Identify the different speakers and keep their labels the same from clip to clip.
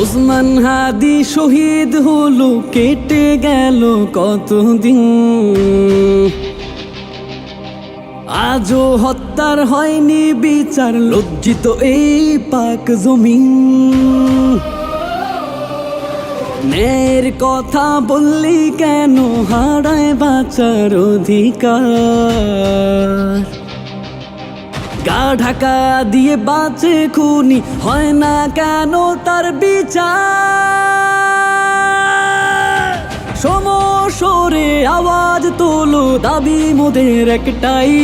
Speaker 1: ওসমান হাদি শহীদ হলো, কেটে গেল কতদিন? আজও হত্যার হয়নি বিচার, লজ্জিত এই পাক জমিন। ন্যায়ের কথা বললি কেন, হারায় বাঁচার অধিকার? ঢাকা দিয়ে বাঁচে খুনি, হয় না কেন তার বিচার? সমসরে আওয়াজ তোলো, দাবি মোদের একটাই।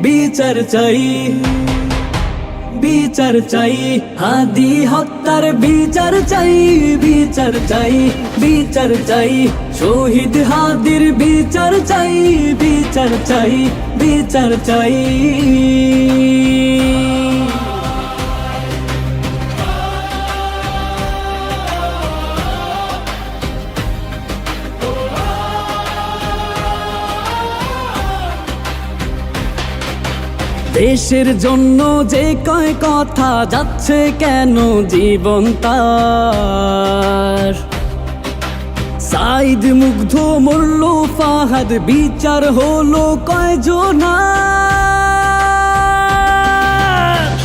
Speaker 1: বিচার চাই। বিচার চাই, হাদি হত্যার বিচার চাই বিচার চাই বিচার চাই, শহীদ হাদির বিচার চাই বিচার চাই বিচার চাই। দেশের জন্য যে কয় কথা যাচ্ছে কেন জীবন তার? সাইদ মুগ্ধ মরল, ফাহাদ বিচার হলো কয়জনা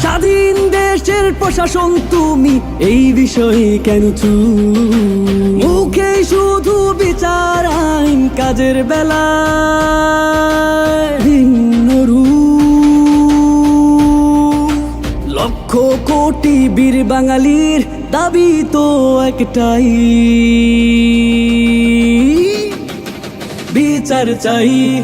Speaker 1: স্বাধীন দেশের প্রশাসন তুমি এই বিষয়ে কেন চুপ? মুখে শুধু বিচার, আইন, কাজের বেলা বীর বাঙালির দাবি তো একটাই। বিচার চাই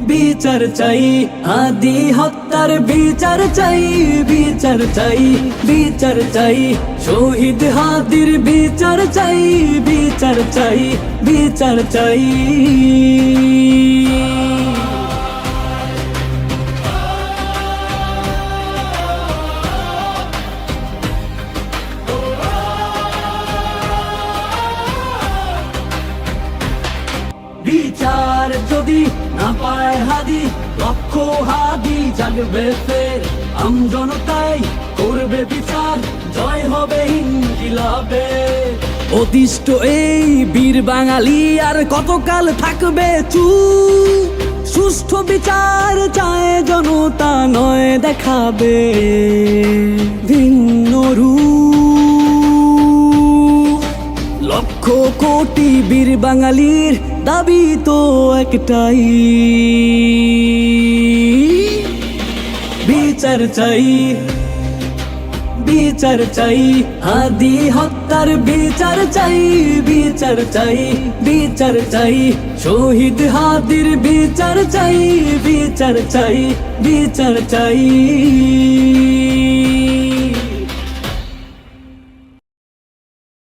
Speaker 1: বিচার চাই হাদি হত্যার বিচার চাই বিচার চাই বিচার চাই, শহীদ হাদির বিচার চাই বিচার চাই বিচার চাই। বিচার যদি না পায় হাদি, লক্ষ হাদি জাগবে ফের। আম জনতাই করবে বিচার, জয় হবে ইনকিলাবে। অতিষ্ঠ এই বীর বাঙালি আর কতকাল থাকবে চুপ সুষ্ঠু বিচার চায় জনতা, নয় দেখাবে ভিন্ন লক্ষ কোটি বীর বাঙালির দাবি তো একটাই। বিচার চাই বিচার চাই, হাদি হত্যার বিচার চাই বিচার চাই বিচার চাই, শহীদ হাদির বিচার চাই বিচার চাই বিচার চাই।